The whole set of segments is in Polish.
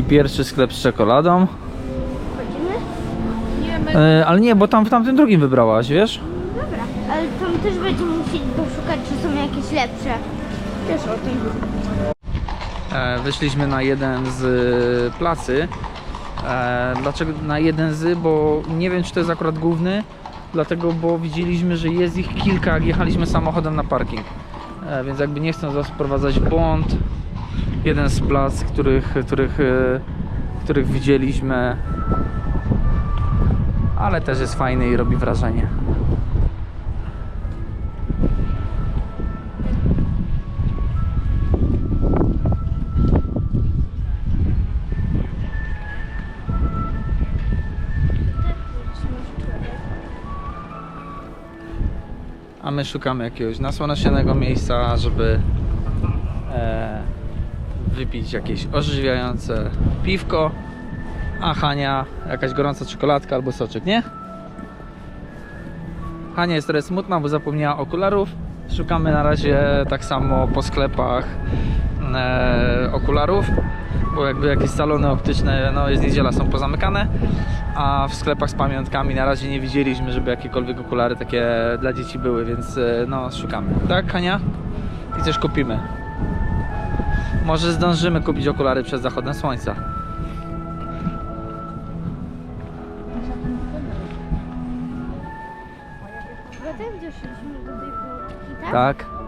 I pierwszy sklep z czekoladą. Chodzimy? Nie, my... E, ale nie, bo tam w tamtym drugim wybrałaś, wiesz? Dobra, ale tam też będziemy musieli poszukać, czy są jakieś lepsze. Wiesz o tym. E, wyszliśmy na jeden z e, placy. E, dlaczego na jeden z? Bo nie wiem, czy to jest akurat główny. Dlatego, bo widzieliśmy, że jest ich kilka, jak jechaliśmy samochodem na parking. E, więc jakby nie chcę was wprowadzać w błąd. Jeden z plac, których, których, e, których widzieliśmy. Ale też jest fajny i robi wrażenie. A my szukamy jakiegoś nasłoneczonego miejsca, żeby e, wypić jakieś ożywiające piwko, a Hania jakaś gorąca czekoladka albo soczek, nie? Hania jest trochę smutna, bo zapomniała okularów. Szukamy na razie tak samo po sklepach e, okularów, bo jakby jakieś salony optyczne, no jest niedziela, są pozamykane, a w sklepach z pamiątkami na razie nie widzieliśmy, żeby jakiekolwiek okulary takie dla dzieci były, więc e, no szukamy. Tak, Hania? I coś kupimy. Może zdążymy kupić okulary przed zachodem słońca. Do tej tak? Tak?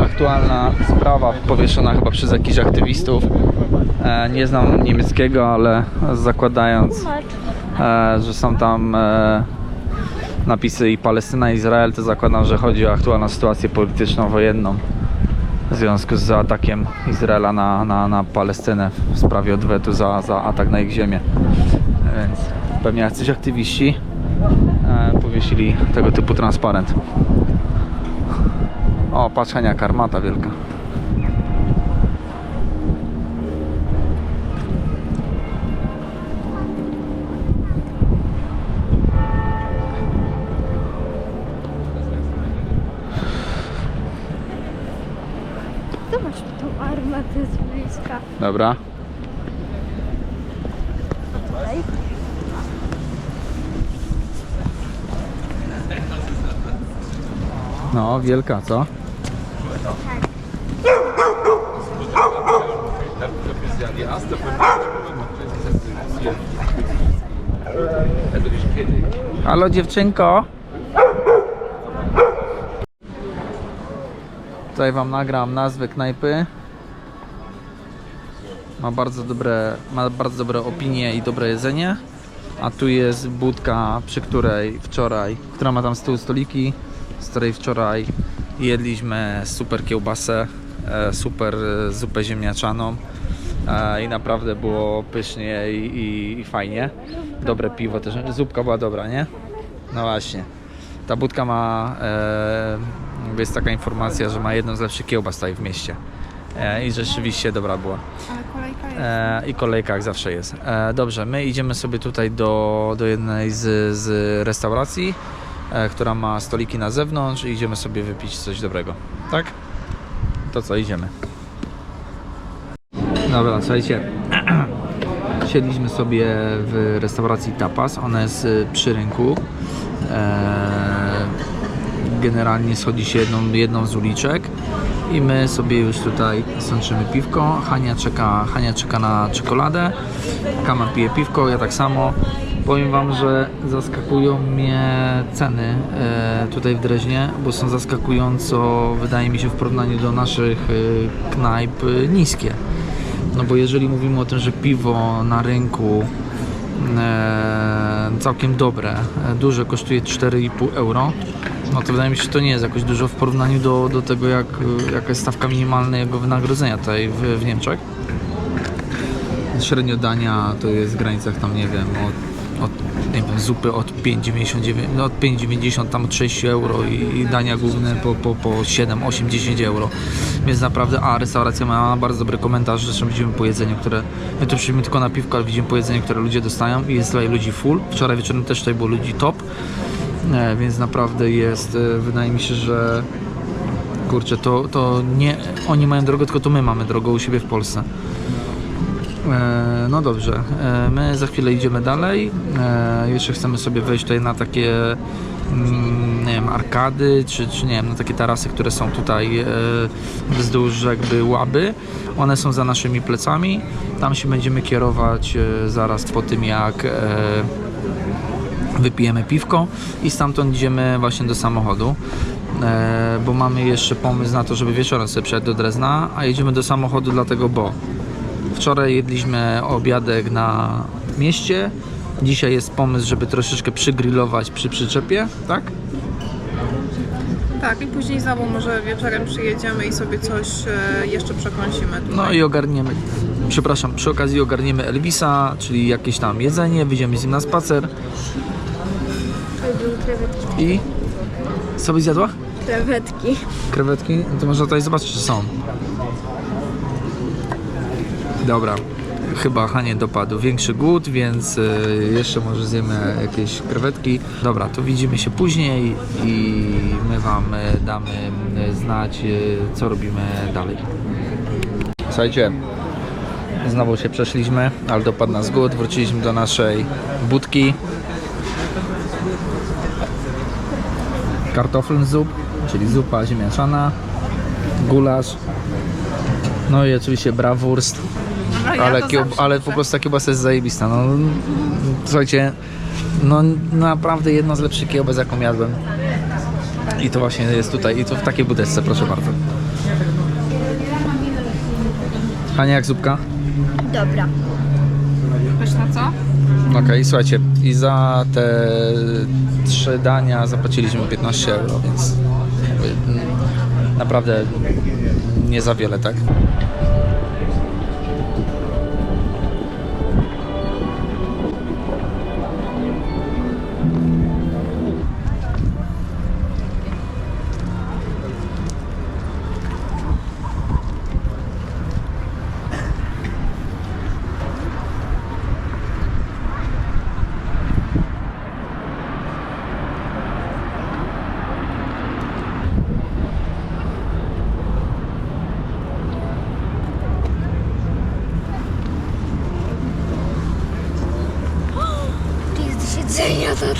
Aktualna sprawa powieszona chyba przez jakichś aktywistów. E, nie znam niemieckiego, ale zakładając, e, że są tam e, napisy i Palestyna, i Izrael, to zakładam, że chodzi o aktualną sytuację polityczną, wojenną w związku z atakiem Izraela na, na, na Palestynę w sprawie odwetu za, za atak na ich ziemię. Więc pewnie jacyś aktywiści powiesili tego typu transparent. O, patrz Hania, karmata wielka. Zobacz tą armatę z bliska. Dobra. Tutaj. No, wielka, co? Halo dziewczynko. Tutaj wam nagram nazwę knajpy. Ma bardzo dobre, ma bardzo dobre opinie i dobre jedzenie. A tu jest budka, przy której wczoraj, która ma tam z tyłu stoliki, z której wczoraj jedliśmy super kiełbasę, e, super e, zupę ziemniaczaną i naprawdę było pysznie i, i, i fajnie. Dobre piwo też, zupka była dobra, nie? No właśnie. Ta budka ma, e, jest taka informacja, że ma jedną z lepszych kiełbas tutaj w mieście. E, I rzeczywiście dobra była. Ale kolejka jest. E, I kolejka jak zawsze jest. E, dobrze, my idziemy sobie tutaj do, do jednej z, z restauracji, e, która ma stoliki na zewnątrz i idziemy sobie wypić coś dobrego. Tak? To co, idziemy. Dobra, słuchajcie. Siedliśmy sobie w restauracji Tapas. Ona jest y, przy rynku. E, generalnie schodzi się jedną, jedną z uliczek i my sobie już tutaj sączymy piwko. Hania czeka, Hania czeka na czekoladę. Kama pije piwko, ja tak samo. Powiem Wam, że zaskakują mnie ceny e, tutaj w Dreźnie, bo są zaskakująco, wydaje mi się, w porównaniu do naszych e, knajp e, niskie. No bo jeżeli mówimy o tym, że piwo na rynku e, całkiem dobre. E, Duże kosztuje 4,5 euro. No to wydaje mi się, że to nie jest jakoś dużo w porównaniu do, do tego, jak, jaka jest stawka minimalnego wynagrodzenia tutaj w, w Niemczech. Średnio dania to jest w granicach tam, nie wiem, od, od nie wiem, zupy od 5,99, no od 5,90 tam od 6 euro i, i dania główne po, po, po 7, 8, 10 euro. Więc naprawdę, a restauracja ma bardzo dobry komentarz, zresztą widzimy po jedzeniu, które, my tu przyjdziemy tylko na piwko, ale widzimy po jedzeniu, które ludzie dostają i jest tutaj ludzi full. Wczoraj wieczorem też tutaj było ludzi top, e, więc naprawdę jest, e, wydaje mi się, że kurczę, to, to nie oni mają drogo, tylko to my mamy drogo u siebie w Polsce. E, No dobrze, e, my za chwilę idziemy dalej. E, Jeszcze chcemy sobie wejść tutaj na takie mm, nie wiem, arkady, czy, czy nie wiem, na takie tarasy, które są tutaj wzdłuż jakby łaby. One są za naszymi plecami. Tam się będziemy kierować zaraz po tym, jak wypijemy piwko i stamtąd idziemy właśnie do samochodu. Bo mamy jeszcze pomysł na to, żeby wieczorem sobie przejechać do Drezna, a jedziemy do samochodu dlatego, bo Wczoraj jedliśmy obiadek na mieście. Dzisiaj jest pomysł, żeby troszeczkę przygrillować przy przyczepie, tak? Tak, i później znowu może wieczorem przyjedziemy i sobie coś e, jeszcze przekąsimy tutaj. No i ogarniemy, przepraszam, przy okazji ogarniemy Elvisa, czyli jakieś tam jedzenie, wyjdziemy z nim na spacer i co byś zjadła? Krewetki. Krewetki? No to może tutaj zobaczyć, czy są. Dobra, chyba Hanie dopadł większy głód, więc y, jeszcze może zjemy jakieś krewetki. Dobra, to widzimy się później i my Wam y, damy y, znać, co robimy dalej. Słuchajcie, znowu się przeszliśmy, ale dopadł nas głód, wróciliśmy do naszej budki. Kartoffelsup, czyli zupa ziemniaczana, gulasz, no i oczywiście brawurst, No ja ale, to kiełb, zawsze ale po prostu ta kiełbasa jest zajebista. No, słuchajcie, no naprawdę jedna z lepszych kiełbas jaką jadłem. I to właśnie jest tutaj, i to w takiej budeczce, proszę bardzo. Hania, jak zupka? Dobra. Pyszne co? Okej, słuchajcie, i za te trzy dania zapłaciliśmy 15 euro, więc jakby, mm, naprawdę nie za wiele, tak?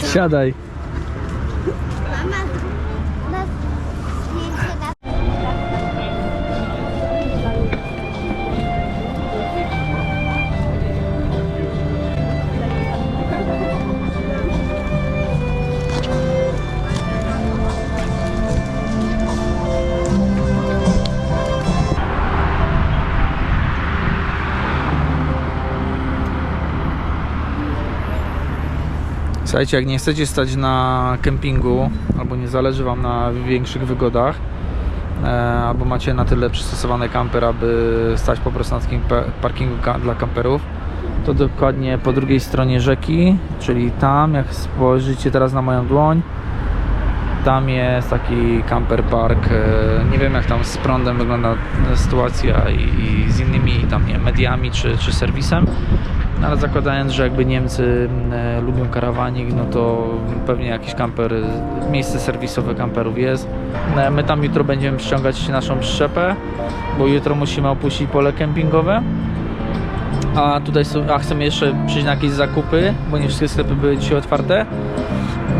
Siadaj. Słuchajcie, jak nie chcecie stać na kempingu, albo nie zależy Wam na większych wygodach, e, albo macie na tyle przystosowany kamper, aby stać po prostu na takim pa- parkingu dla kamperów, to dokładnie po drugiej stronie rzeki, czyli tam, jak spojrzycie teraz na moją dłoń, tam jest taki camper park. e, Nie wiem jak tam z prądem wygląda sytuacja i, z innymi tam nie, mediami czy, czy serwisem. No, ale zakładając, że jakby Niemcy e, lubią karawanik, no to pewnie jakiś kamper, e, miejsce serwisowe kamperów jest. E, my tam jutro będziemy ściągać naszą przyczepę, bo jutro musimy opuścić pole kempingowe. A tutaj a chcemy jeszcze przyjść na jakieś zakupy, bo nie wszystkie sklepy były dzisiaj otwarte.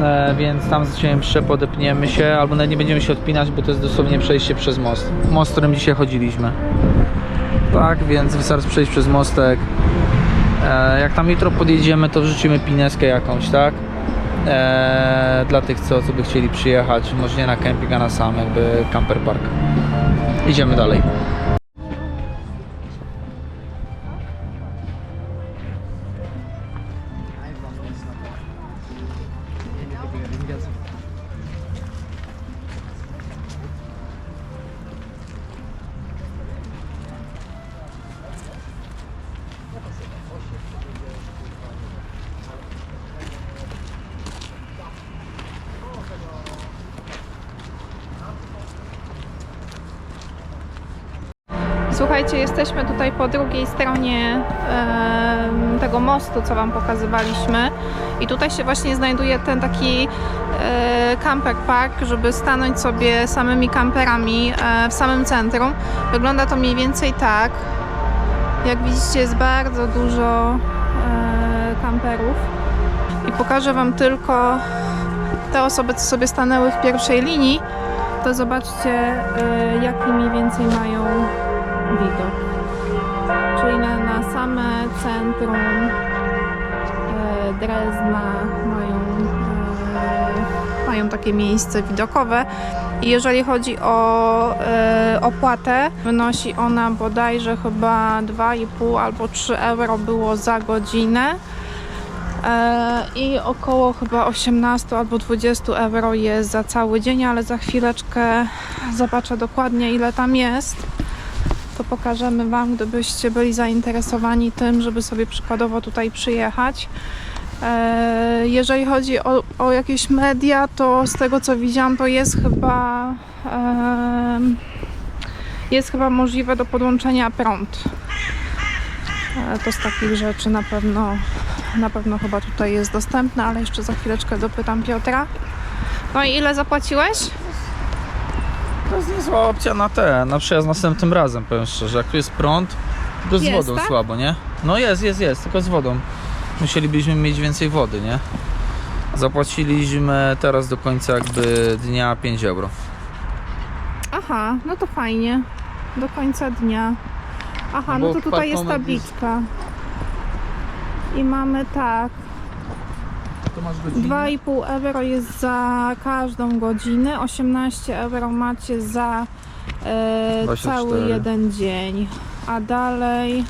E, więc tam zaczniemy przyczepę, odepniemy się, albo nawet nie będziemy się odpinać, bo to jest dosłownie przejście przez most. Most, którym dzisiaj chodziliśmy. Tak, więc wystarczy przejść przez mostek. E, jak tam jutro podjedziemy, to wrzucimy pineskę jakąś, tak? E, dla tych, co, co by chcieli przyjechać, może nie na kemping, a na sam jakby camper park. Idziemy dalej. Tutaj po drugiej stronie tego mostu, co Wam pokazywaliśmy. I tutaj się właśnie znajduje ten taki e, camper park, żeby stanąć sobie samymi kamperami e, w samym centrum. Wygląda to mniej więcej tak. Jak widzicie, jest bardzo dużo e, kamperów. I pokażę Wam tylko te osoby, co sobie stanęły w pierwszej linii. To zobaczcie, e, jaki mniej więcej mają widok. Na, same centrum e, Drezna mają, e, mają takie miejsce widokowe. I jeżeli chodzi o e, opłatę, wynosi ona bodajże chyba 2,5 albo 3 euro było za godzinę. I około chyba 18 albo 20 euro jest za cały dzień, ale za chwileczkę zobaczę dokładnie ile tam jest. To pokażemy Wam, gdybyście byli zainteresowani tym, żeby sobie przykładowo tutaj przyjechać. E, Jeżeli chodzi o, o jakieś media, to z tego co widziałam, to jest chyba jest chyba możliwe do podłączenia prąd. E, To z takich rzeczy na pewno na pewno chyba tutaj jest dostępne, ale jeszcze za chwileczkę dopytam Piotra. No i ile zapłaciłeś? To jest niezła opcja na te, na przejazd następnym razem, powiem szczerze. Jak tu jest prąd, tylko z Jest, wodą tak? słabo, nie? No jest, jest, jest, tylko z wodą. Musielibyśmy mieć więcej wody, nie? Zapłaciliśmy teraz do końca jakby dnia 5 euro. Aha, no to fajnie. Do końca dnia. Aha, No no bo to tutaj jest parkomet jest- tabliczka. I mamy tak, masz godzinę? 2,5 euro jest za każdą godzinę, 18 euro macie za e, 24. cały jeden dzień. A dalej.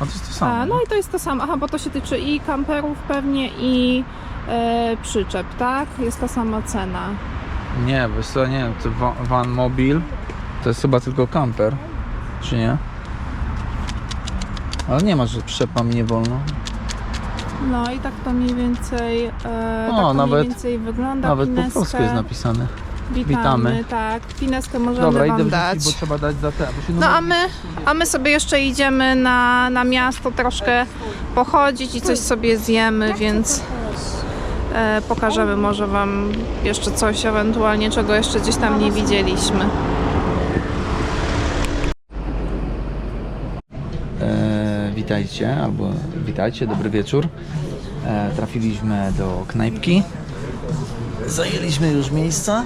No to jest to samo. A, no i to jest to samo. Aha, bo to się tyczy i kamperów pewnie i e, przyczep, tak? Jest ta sama cena. Nie, wiesz co, nie wiem, to van, van mobil to jest chyba tylko camper, czy nie? Ale nie ma, że przyczepa mi nie wolno. No i tak to mniej więcej, e, O, tak to nawet- mniej więcej wygląda. Nawet po Pineskę polsku jest napisane. witamy, witamy. tak. Pineskę możemy Dobra, wam idę dać. bo trzeba dać za te. No a my, a my sobie jeszcze idziemy na, na miasto troszkę pochodzić i coś sobie zjemy, więc e, pokażemy może Wam jeszcze coś ewentualnie, czego jeszcze gdzieś tam nie widzieliśmy. Witajcie, albo witajcie, dobry wieczór. E, trafiliśmy do knajpki. Zajęliśmy już miejsca.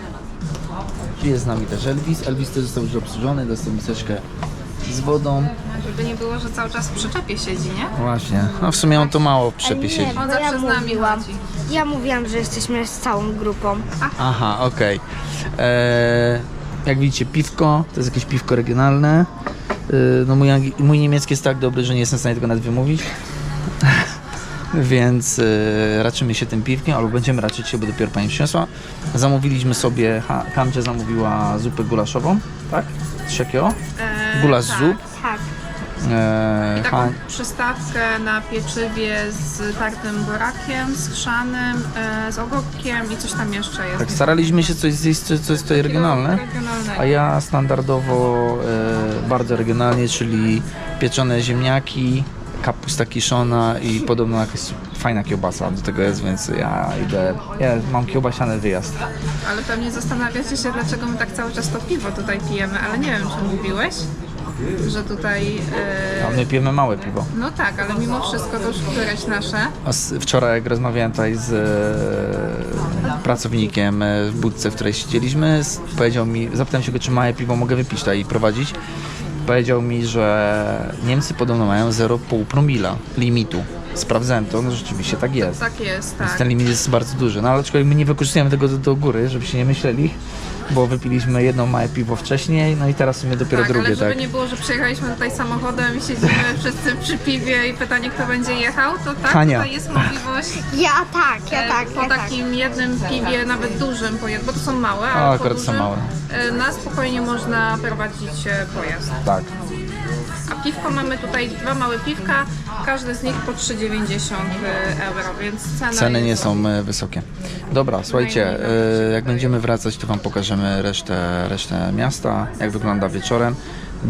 Jest z nami też Elvis. Elvis też został już obsłużony, dostał miseczkę z wodą. Żeby nie było, że cały czas w przyczepie siedzi, nie? Właśnie. No w sumie on to mało w przepie nie, siedzi. bo On ja zawsze z nami mówiłam. chodzi. Ja mówiłam, że jesteśmy z całą grupą. Aha, okej. Eee, Jak widzicie, piwko, to jest jakieś piwko regionalne. Eee, No mój, mój niemiecki jest tak dobry, że nie jestem w stanie tego nawet wymówić. Więc e, raczymy się tym piwkiem, albo będziemy raczyć się, bo dopiero pani przyniosła. Zamówiliśmy sobie, ha, Kamcia zamówiła zupę gulaszową, tak? Jakiego? E, Gulasz tak. zup. Tak. Eee, Taką Han- przystawkę na pieczywie z tartym burakiem, z chrzanym, e, z ogórkiem i coś tam jeszcze jest. tak, staraliśmy się coś zjeść, co, co jest tutaj regionalne. Regionalnego. A ja standardowo e, bardzo regionalnie, czyli pieczone ziemniaki, kapusta kiszona i podobno jakaś fajna kiełbasa do tego jest, więc ja idę, ja mam kiełbasiany wyjazd. Ale pewnie zastanawiacie się, dlaczego my tak cały czas to piwo tutaj pijemy, ale nie wiem, czy mówiłeś, że tutaj... A E, my pijemy małe piwo. no tak, ale mimo wszystko to już któreś nasze. A s- wczoraj jak rozmawiałem tutaj z e, pracownikiem e, w budce, w której siedzieliśmy, s- powiedział mi, zapytałem się go, czy małe piwo mogę wypić tutaj i prowadzić. Powiedział mi, że Niemcy podobno mają 0,5 promila limitu. Sprawdzałem to, no rzeczywiście tak jest. Tak jest, Więc tak. ten limit jest bardzo duży. No ale aczkolwiek my nie wykorzystujemy tego do, do góry, żebyście nie myśleli, bo wypiliśmy jedno małe piwo wcześniej, no i teraz w sumie dopiero Tak, drugie, ale żeby tak. nie było, że przyjechaliśmy tutaj samochodem i siedzimy wszyscy przy piwie i pytanie, kto będzie jechał, to tak, Hania. tutaj jest możliwość Ja tak, ja e, tak, po ja tak. takim jednym piwie, nawet dużym pojazd, bo to są małe, ale po akurat są dużym, małe. e, na spokojnie można prowadzić e, pojazd. Tak. A piwko mamy tutaj dwa małe piwka, każdy z nich po 3,90 euro, więc cena Ceny nie jest... są e, wysokie. Dobra, słuchajcie, e, jak będziemy wracać, to Wam pokażemy resztę, resztę miasta, jak wygląda wieczorem.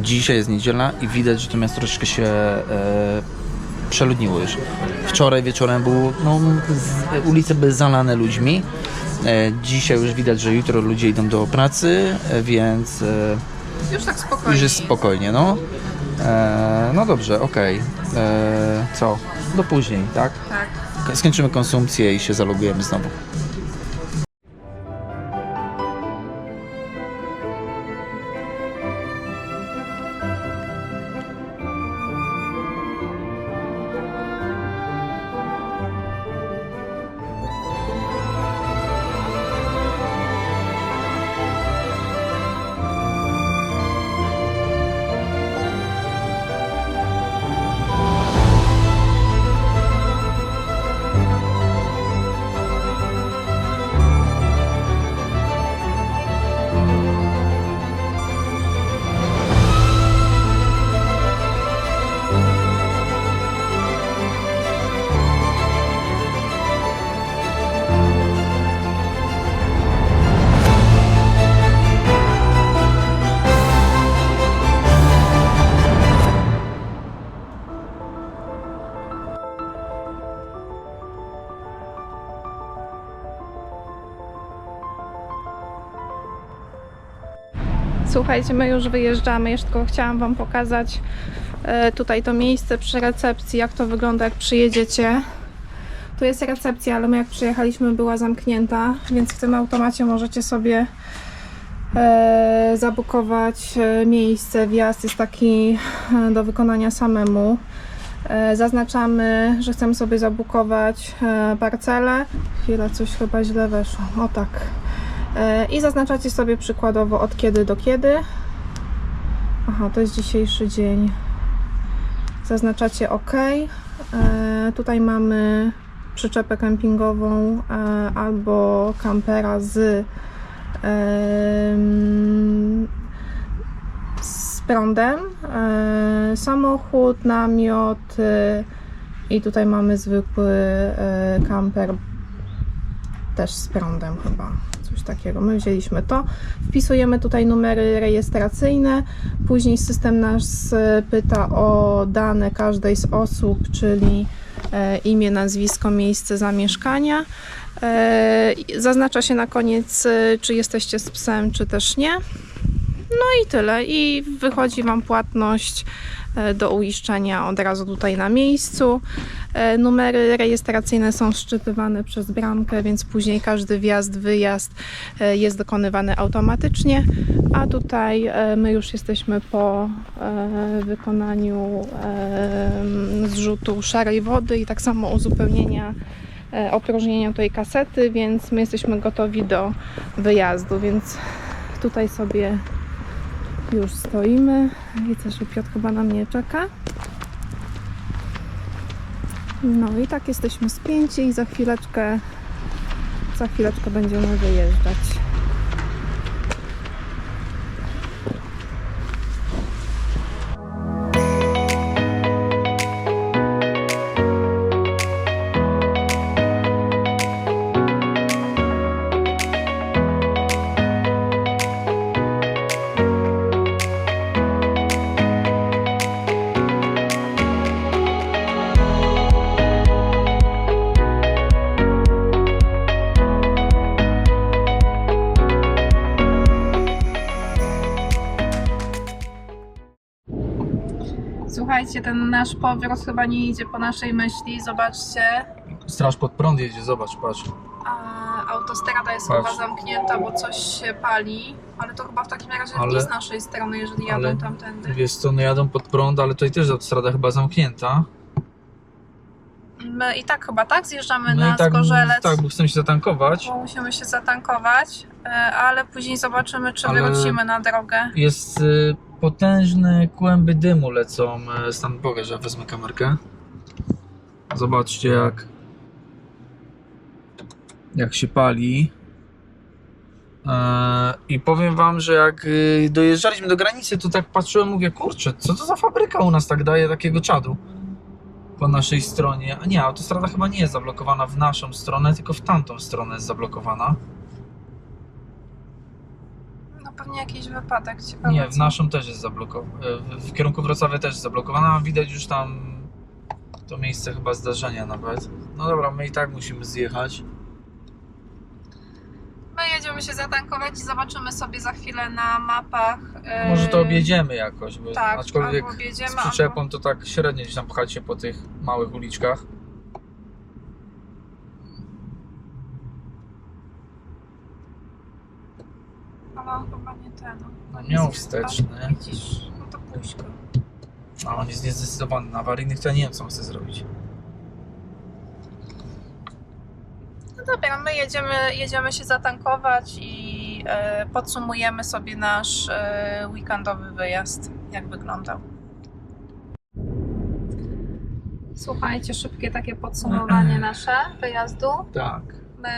Dzisiaj jest niedziela i widać, że to miasto troszeczkę się e, przeludniło już. Wczoraj wieczorem było, no, z, ulice były zalane ludźmi. E, dzisiaj już widać, że jutro ludzie idą do pracy, e, więc e, Już tak spokojnie. już jest spokojnie, no. E, no dobrze, okej. E, Co? Do później, tak? Tak. Skończymy konsumpcję i się zalogujemy znowu. Słuchajcie, my już wyjeżdżamy, jeszcze tylko chciałam Wam pokazać e, tutaj to miejsce przy recepcji, jak to wygląda, jak przyjedziecie. Tu jest recepcja, ale my jak przyjechaliśmy była zamknięta, więc w tym automacie możecie sobie e, zabukować e, miejsce. Wjazd jest taki e, do wykonania samemu. E, zaznaczamy, że chcemy sobie zabukować e, parcelę. Chwila, coś chyba źle weszło. O tak. E, I zaznaczacie sobie przykładowo od kiedy do kiedy. Aha, to jest dzisiejszy dzień. Zaznaczacie OK. E, tutaj mamy przyczepę kempingową e, albo kampera z, z prądem. Samochód, namiot i tutaj mamy zwykły kamper też z prądem chyba. Takiego. My wzięliśmy to. Wpisujemy tutaj numery rejestracyjne. Później system nas e, pyta o dane każdej z osób, czyli e, imię, nazwisko, miejsce zamieszkania. E, Zaznacza się na koniec, czy jesteście z psem, czy też nie. No i tyle. I wychodzi Wam płatność e, do uiszczenia od razu tutaj na miejscu. E, Numery rejestracyjne są szczytywane przez bramkę, więc później każdy wjazd, wyjazd e, jest dokonywany automatycznie. A tutaj my już jesteśmy po wykonaniu zrzutu szarej wody i tak samo uzupełnienia opróżnienia tej kasety, więc my jesteśmy gotowi do wyjazdu, więc tutaj sobie już stoimy. Widzę, że Piotr chyba na mnie czeka. No i tak jesteśmy spięci i za chwileczkę za chwileczkę będziemy wyjeżdżać. Słuchajcie, ten nasz powrót chyba nie idzie po naszej myśli. Zobaczcie, Straż pod prąd jedzie, zobacz, patrz. a, autostrada jest Patrz. chyba zamknięta, bo coś się pali. Ale to chyba w takim razie Ale- nie z naszej strony, jeżeli jadą ale- tamtędy. Wiesz co, no jadą pod prąd, ale tutaj też autostrada chyba zamknięta. My i tak chyba tak zjeżdżamy na i tak, Zgorzelec. tak, bo chcę się zatankować. Bo musimy się zatankować, e, ale później zobaczymy, czy Ale- wrócimy na drogę. Jest y, potężne kłęby dymu lecą. Stan Boga, że wezmę kamerkę. Zobaczcie jak jak się pali. Eee, I powiem wam, że jak y, dojeżdżaliśmy do granicy, to tak patrzyłem, mówię, kurczę, co to za fabryka u nas tak daje takiego czadu po naszej stronie. A nie, autostrada chyba nie jest zablokowana w naszą stronę, tylko w tamtą stronę jest zablokowana. Pewnie jakiś wypadek Nie, ciekawy. w naszą też jest zablokowana. W kierunku Wrocławia też jest zablokowana. Widać już tam to miejsce chyba zdarzenia nawet. No dobra, my i tak musimy zjechać. My jedziemy się zatankować i zobaczymy sobie za chwilę na mapach. yy, Może to objedziemy jakoś, bo Tak, aczkolwiek albo objedziemy, z przyczepą to tak średnio gdzieś tam pchać się po tych małych uliczkach. Ale on No, on miał jest- wsteczny. a, Widzisz, no to go. A on jest niezdecydowany. Na awaryjnych to ja nie wiem co on chce zrobić. No dobra, my jedziemy, jedziemy się zatankować i e, podsumujemy sobie nasz e, weekendowy wyjazd, jak wyglądał. Słuchajcie, szybkie takie podsumowanie nasze wyjazdu. Tak. My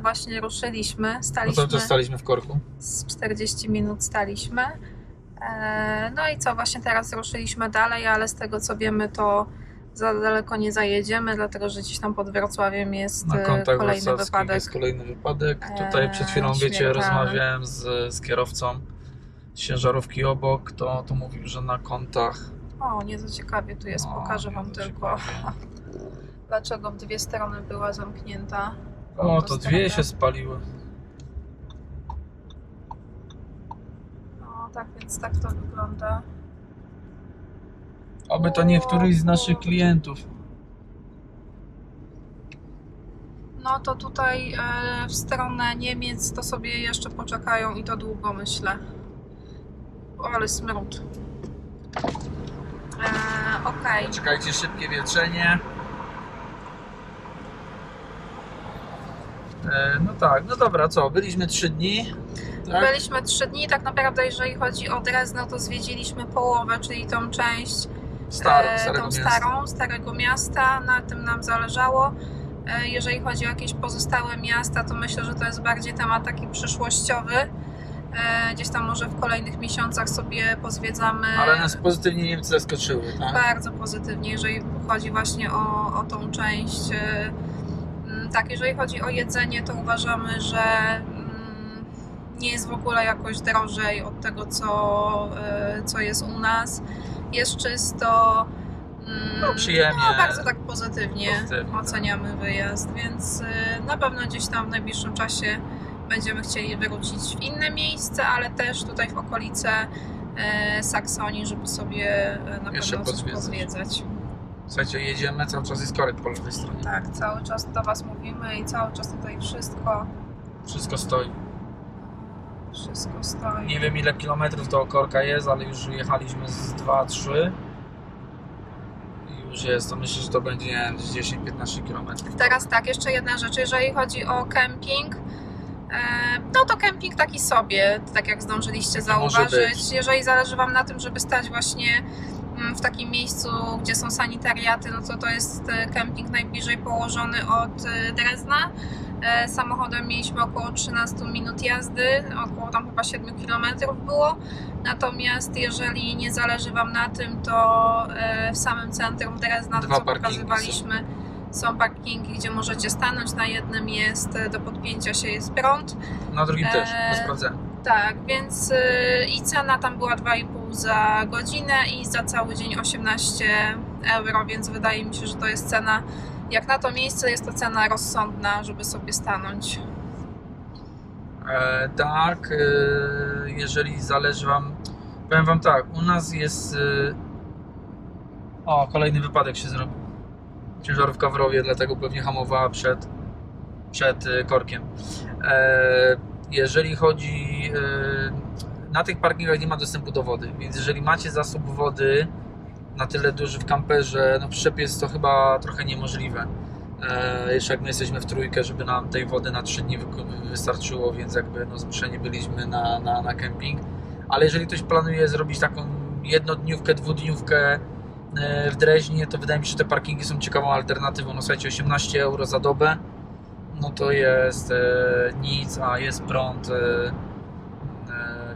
właśnie ruszyliśmy, No staliśmy to staliśmy w korku. z 40 minut staliśmy. E, No i co, właśnie teraz ruszyliśmy dalej, ale z tego co wiemy, to za daleko nie zajedziemy, dlatego że gdzieś tam pod Wrocławiem jest e, kolejny wypadek. jest kolejny wypadek. Tutaj przed chwilą, wiecie, rozmawiałem z, z kierowcą z ciężarówki obok, to, to mówił, że na kątach... O, nie za ciekawie tu jest, O, pokażę Wam tylko, ciekawe. dlaczego w dwie strony była zamknięta. O, to autostrada. dwie się spaliły. No tak, więc tak to wygląda. Oby to nie któryś z naszych klientów. No to tutaj e, w stronę Niemiec to sobie jeszcze poczekają i to długo myślę. O, ale smród. E, Okej. Czekajcie, szybkie wietrzenie. No tak, no dobra, co? Byliśmy trzy dni. Tak? Byliśmy trzy dni, tak naprawdę jeżeli chodzi o Drezno, to zwiedziliśmy połowę, czyli tą część e, starego tą miasta. starą, starego miasta, na tym nam zależało. E, Jeżeli chodzi o jakieś pozostałe miasta, to myślę, że to jest bardziej temat taki przyszłościowy. E, Gdzieś tam może w kolejnych miesiącach sobie pozwiedzamy. Ale nas pozytywnie Niemcy zaskoczyły, tak? Bardzo pozytywnie, jeżeli chodzi właśnie o, o tą część. Tak, jeżeli chodzi o jedzenie, to uważamy, że mm, nie jest w ogóle jakoś drożej od tego, co, e, co jest u nas. Jest czysto. mm, No, przyjemnie. No, bardzo tak pozytywnie, Pozytywnie, tak. oceniamy wyjazd, więc e, na pewno gdzieś tam w najbliższym czasie będziemy chcieli wrócić w inne miejsce, ale też tutaj w okolice e, Saksonii, żeby sobie na Jeszcze pewno coś pozwiedzać. Słuchajcie, jedziemy, cały czas jest korek po lewej stronie. Tak, cały czas do Was mówimy i cały czas tutaj wszystko, Wszystko stoi. wszystko stoi. Nie wiem ile kilometrów do korka jest, ale już jechaliśmy z 2-3. I już jest, to myślę, że to będzie nie wiem, z 10-15 kilometrów. Teraz tak, jeszcze jedna rzecz, jeżeli chodzi o kemping, e, no to kemping taki sobie, tak jak zdążyliście może zauważyć. Jeżeli zależy Wam na tym, żeby stać właśnie w takim miejscu, gdzie są sanitariaty, no to to jest e, kemping najbliżej położony od e, Drezna. E, Samochodem mieliśmy około 13 minut jazdy, około tam chyba 7 km było. Natomiast jeżeli nie zależy Wam na tym, to w samym centrum Drezna, to co pokazywaliśmy, są parkingi, gdzie możecie stanąć. Na jednym jest do podpięcia się jest prąd. Na drugim też, sprawdzenia. Tak, więc i cena tam była 2,5 za godzinę i za cały dzień 18 euro, więc wydaje mi się, że to jest cena, jak na to miejsce jest to cena rozsądna, żeby sobie stanąć. E, tak, e, jeżeli zależy Wam, powiem Wam tak, u nas jest. E, o, kolejny wypadek się zrobił. Ciężarówka w rowie, dlatego pewnie hamowała przed, przed e, korkiem. E, jeżeli chodzi. E, na tych parkingach nie ma dostępu do wody, więc jeżeli macie zasób wody na tyle duży w kamperze, no przyczep jest to chyba trochę niemożliwe. E, jeszcze jak my jesteśmy w trójkę, żeby nam tej wody na 3 dni wy- wystarczyło, więc jakby no, zmuszeni byliśmy na, na, na kemping. Ale jeżeli ktoś planuje zrobić taką jednodniówkę, dwudniówkę e, w Dreźnie, to wydaje mi się, że te parkingi są ciekawą alternatywą. No słuchajcie, 18 euro za dobę no to jest e, nic, a jest prąd, e,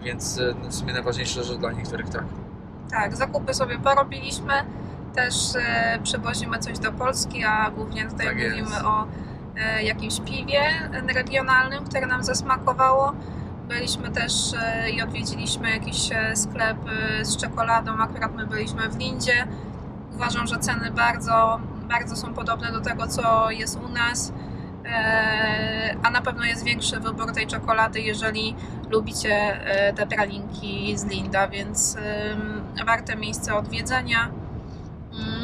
więc e, w sumie najważniejsze, że dla niektórych tak. Tak, zakupy sobie porobiliśmy, też e, przywozimy coś do Polski, a głównie tutaj Tak mówimy jest. o e, jakimś piwie regionalnym, które nam zasmakowało. Byliśmy też e, i odwiedziliśmy jakiś e, sklep e, z czekoladą, akurat my byliśmy w Lindzie. Uważam, że ceny bardzo, bardzo są podobne do tego, co jest u nas. E, A na pewno jest większy wybór tej czekolady, jeżeli lubicie e, te pralinki z Linda, więc warte miejsce odwiedzenia.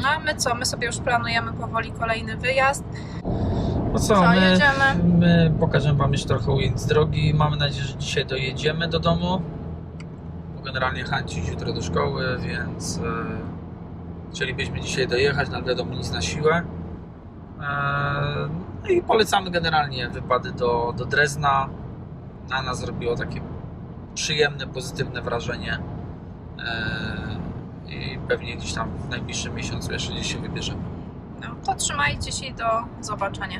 No a my co? My sobie już planujemy powoli kolejny wyjazd. No co, Co, my, jedziemy? my pokażemy Wam jeszcze trochę ujęć z drogi. Mamy nadzieję, że dzisiaj dojedziemy do domu. Generalnie chęci jutro do szkoły, więc e, chcielibyśmy dzisiaj dojechać, ale wiadomo nic na siłę. No i polecamy generalnie wypady do, do Drezna. Na nas zrobiło takie przyjemne, pozytywne wrażenie. E, I pewnie gdzieś tam w najbliższym miesiącu jeszcze gdzieś się wybierzemy. No to trzymajcie się i do zobaczenia.